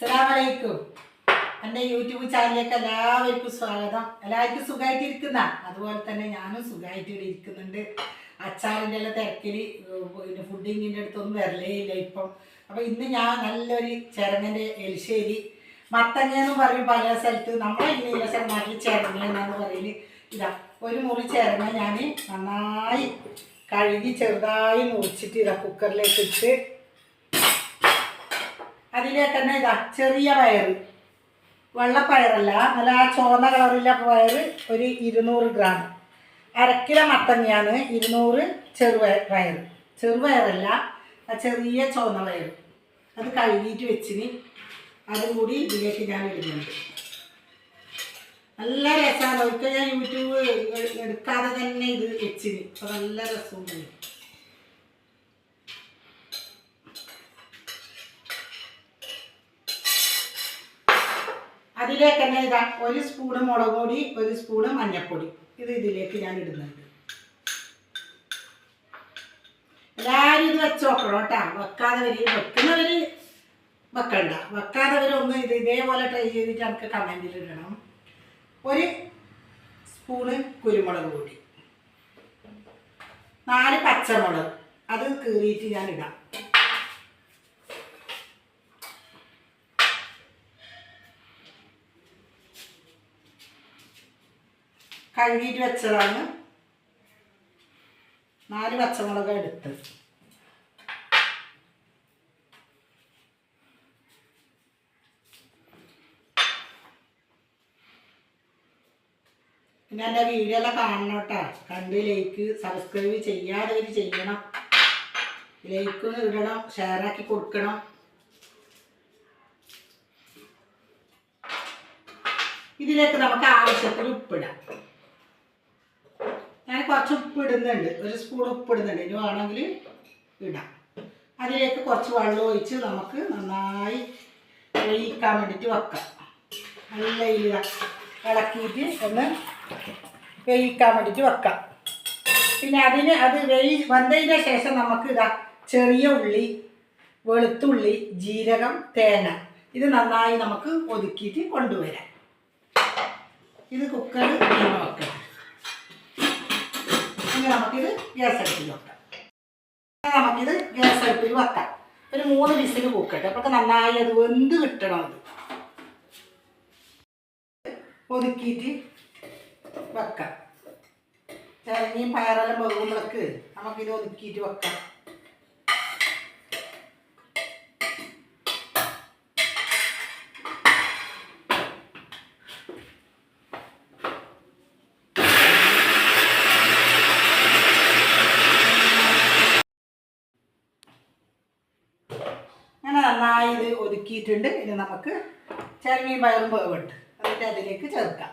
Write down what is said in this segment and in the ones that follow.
അസ്സലാമലൈക്കും. എന്റെ യൂട്യൂബ് ചാനലിലേക്ക് എല്ലാവർക്കും സ്വാഗതം. എല്ലാവർക്കും സുഖമായിട്ട് ഇരിക്കുന്ന അതുപോലെ തന്നെ ഞാനും സുഖമായിട്ട് ഇവിടെ ഇരിക്കുന്നുണ്ട്. അച്ചാറിന്റെ എല്ലാം തിരക്കിൽ പിന്നെ ഫുഡിങ്ങിന്റെ അടുത്തൊന്നും വരലേ ഇല്ല ഇപ്പം. അപ്പോൾ ഇന്ന് ഞാൻ നല്ലൊരു ചിരങ്ങന്റെ എലിശ്ശേരി മത്തങ്ങ എന്ന് പറയും പല സ്ഥലത്ത്. നമ്മളെ ഈ സ്ഥലം നാട്ടിൽ ചിരങ്ങ പറയൽ. ഇതാ ഒരു മുറി ചിരങ്ങ ഞാൻ നന്നായി കഴുകി ചെറുതായി മുറിച്ചിട്ട് ഇതാ കുക്കറിലേക്ക് ഇട്ട് അതിലേക്ക് തന്നെ ഇതാ ചെറിയ പയർ വെള്ളപ്പയറല്ല നല്ല ആ ചുവന്ന കളറില്ല പയർ ഒരു ഇരുന്നൂറ് ഗ്രാം. അരക്കിലോ മത്തങ്ങയാണ് ഇരുന്നൂറ് ചെറുപയർ പയർ ചെറുപയറല്ല ആ ചെറിയ ചുവന്ന പയർ അത് കഴുകിയിട്ട് വെച്ചിന്. അതും കൂടി ഇതിലേക്ക് ഞാൻ ഇടുന്നുണ്ട്. നല്ല രസമാണ് ഒരിക്കൽ ഞാൻ യൂട്യൂബ് എടുക്കാതെ തന്നെ ഇത് വെച്ചിന്. അപ്പോൾ നല്ല രസമുണ്ട്. അതിലേക്ക് തന്നെ ഇതാ ഒരു സ്പൂണ് മുളക് പൊടി ഒരു സ്പൂണ് മഞ്ഞൾപ്പൊടി. ഇത് ഇതിലേക്ക് ഞാൻ ഇടുന്നുണ്ട്. എല്ലാവരും ഇത് വെച്ച് നോക്കണം കേട്ടോ. വെക്കാതെ വരി വെക്കുന്നവർ വെക്കണ്ട. വെക്കാതെ ഒന്ന് ഇത് ഇതേപോലെ ട്രൈ ചെയ്തിട്ട് നമുക്ക് കമന്റിൽ ഇടണം. ഒരു സ്പൂണ് കുരുമുളക് പൊടി. നാല് പച്ചമുളക്. അത് കീറിയിട്ട് ഞാൻ ഇടാം. കഴുകിയിട്ട് വെച്ചതാണ്. നാല് പച്ചമുളക് എടുത്ത് പിന്നെ എന്റെ വീഡിയോ എല്ലാം കാണണം കേട്ടോ. കണ്ട് ലൈക്ക് സബ്സ്ക്രൈബ് ചെയ്യാതെ ചെയ്യണം. ലൈക്ക് ഇടണം ഷെയറാക്കി കൊടുക്കണം. ഇതിലേക്ക് നമുക്ക് ആവശ്യത്തിന് ഉപ്പിടാം. കുറച്ച് ഉപ്പ് ഇടുന്നുണ്ട് ഒരു സ്പൂൺ ഉപ്പ് ഇടുന്നുണ്ട് ഇനി വേണമെങ്കിൽ ഇടാം. അതിലേക്ക് കുറച്ച് വെള്ളം ഒഴിച്ച് നമുക്ക് നന്നായി വേവിക്കാൻ വേണ്ടിയിട്ട് വെക്കാം. നല്ല ഇല്ല ഇളക്കിയിട്ട് ഒന്ന് വേവിക്കാൻ വേണ്ടിയിട്ട് വെക്കാം. പിന്നെ അതിന് അത് വേവി വന്നതിന് ശേഷം നമുക്ക് ഇതാ ചെറിയ ഉള്ളി വെളുത്തുള്ളി ജീരകം തേങ്ങ ഇത് നന്നായി നമുക്ക് ഒതുക്കിയിട്ട് കൊണ്ടുവരാം. ഇത് ഇങ്ങനെ വെക്കണം ഇനി നമുക്കിത് ഗ്യാസ് അടുപ്പിൽ വെക്കാം. നമുക്കിത് ഗ്യാസ് അടുപ്പിൽ വെക്കാം. ഒരു മൂന്ന് വിസിൽ കൂക്കട്ടെ. അപ്പോൾ നന്നായി അത് വെന്ത് കിട്ടണം അത് ഒതുക്കിയിട്ട് വെക്കാം. ചിരങ്ങിയും പയറെല്ലാം വെക്കുമ്പോഴേക്ക് നമുക്കിത് ഒതുക്കിയിട്ട് വെക്കാം. അങ്ങനെ നന്നായി ഇത് ഒതുക്കിയിട്ടുണ്ട്. ഇനി നമുക്ക് ചിരങ്ങിയും പയറും വേവിട്ട് എന്നിട്ട് അതിലേക്ക് ചേർക്കാം.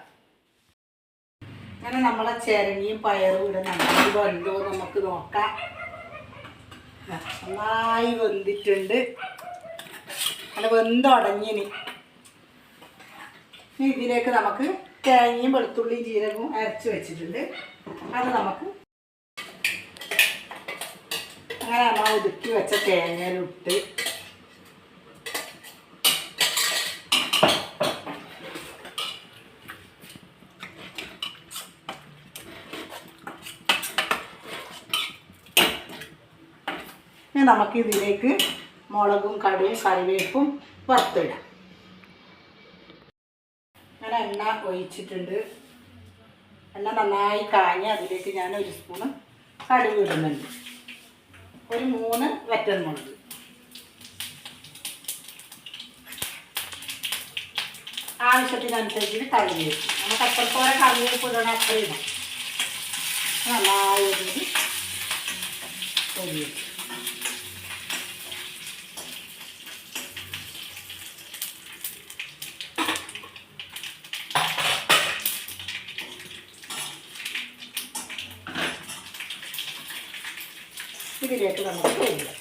അങ്ങനെ നമ്മളെ ചിരങ്ങിയും പയറും ഇവിടെ നന്നായി വെന്തോ നമുക്ക് നോക്കാം. നന്നായി വെന്തിട്ടുണ്ട്. അങ്ങനെ വെന്തുടങ്ങിനി ഇനി ഇതിലേക്ക് നമുക്ക് തേങ്ങയും വെളുത്തുള്ളി ജീരകവും അരച്ച് വെച്ചിട്ടുണ്ട്. അത് നമുക്ക് അങ്ങനെ നമ്മൾ ഒതുക്കി വെച്ച തേങ്ങയിലിട്ട് ഇനി നമുക്ക് ഇതിലേക്ക് മുളകും കടുവും കറിവേപ്പും വറുത്തിടാം. ഞാൻ എണ്ണ ഒഴിച്ചിട്ടുണ്ട്. എണ്ണ നന്നായി കാഞ്ഞ് അതിലേക്ക് ഞാൻ ഒരു സ്പൂണ് കടുക് ഇടുന്നുണ്ട്. ഒരു മൂന്ന് വറ്റൽമുളക് ആവശ്യത്തിനനുസരിച്ച് കറിവേപ്പ്. നമുക്ക് അത്രത്തോളം കറിവേപ്പ് ഇടണം അത്ര ഇടാം. നന്നായി ഒരു പൊരിയും ഇതിലേക്ക് നമുക്ക് ഒഴിക്കാം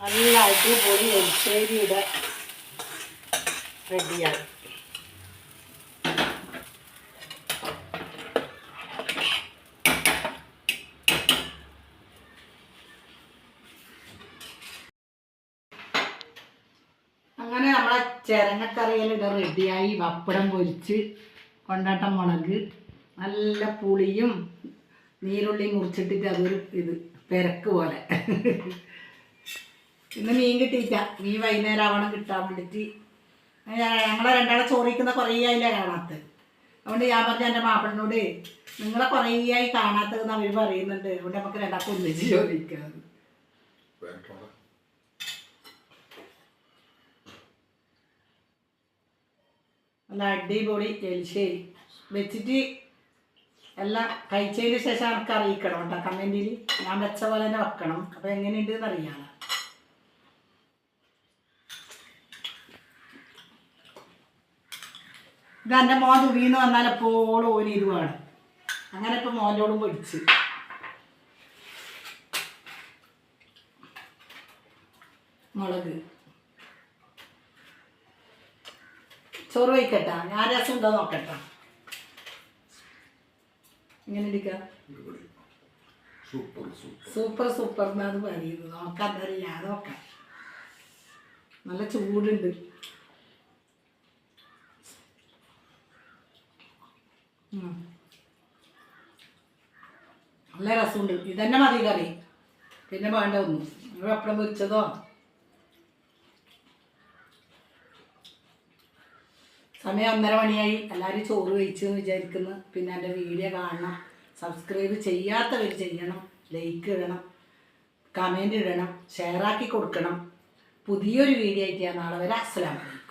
നല്ല അടിപൊളി എരിശ്ശേരിയുടെ റെഡിയാണ്. അങ്ങനെ നമ്മളെ ചിരങ്ങക്കറിയിലിട റെഡിയായി വപ്പടം പൊരിച്ച് കൊണ്ടാട്ടം മുളക് നല്ല പുളിയും നീരുള്ളി മുറിച്ചിട്ടിട്ട് അതൊരു ഇത് പെരക്ക് പോലെ. ഇന്ന് മീൻ കിട്ടിയില്ല. മീൻ വൈകുന്നേരം ആവണം കിട്ടാൻ വേണ്ടിയിട്ട്. ഞങ്ങളെ രണ്ടാളെ ചോറിക്കുന്ന കുറേ ആയില്ല കാണാത്തത്. അതുകൊണ്ട് ഞാൻ പറഞ്ഞ എന്റെ മാപ്പിളിനോട് നിങ്ങളെ കുറേ ആയി കാണാത്തതെന്ന് അവർ പറയുന്നുണ്ട്. അതുകൊണ്ട് നമുക്ക് രണ്ടാൾക്കും ഒന്നിച്ച് ചോദിക്കാം. നല്ല അടിപൊളി എലിശ്ശേരി വെച്ചിട്ട് എല്ലാം കഴിച്ചതിന് ശേഷം എനിക്ക് അറിയിക്കണം കേട്ടോ കമന്റിൽ ഞാൻ വെച്ച പോലെ തന്നെ വെക്കണം. അപ്പോൾ എങ്ങനെയുണ്ട് എന്നറിയാം ഇത് എന്റെ മോൻ തുണിന്ന് വന്നാൽ എപ്പോഴും ഓന് ഇത് അങ്ങനെ ഇപ്പം മോന്റോടും പൊടിച്ച്. മുളക്. ചോറ് വയ്ക്കട്ടാ ഞാൻ രസം ഉണ്ടോ നോക്കട്ടാ. ഇങ്ങനെ ഇരിക്കാം. Super super. സൂപ്പർ എന്നാണ് പറയുന്നത്. നോക്കാൻ തരില്ല നോക്കാം. നല്ല ചൂടുണ്ട്. നല്ല രസമുണ്ട്. ഇതന്നെ മതി കറി. പിന്നെ വേണ്ട ഒന്നും എപ്പോഴും പൊരിച്ചതോ? സമയം ഒന്നര മണിയായി. എല്ലാവരും ചോറ് കഴിച്ചു എന്ന് വിചാരിക്കുന്നു. പിന്നെ എന്റെ വീഡിയോ കാണണം. സബ്സ്ക്രൈബ് ചെയ്യാത്തവർ ചെയ്യണം. ലൈക്ക് ഇടണം. കമന്റ് ഇടണം. ഷെയറാക്കി കൊടുക്കണം. പുതിയൊരു വീഡിയോ ആയിട്ട് ഞാൻ നാളെ വരാം. അസ്സലാമലൈക്കും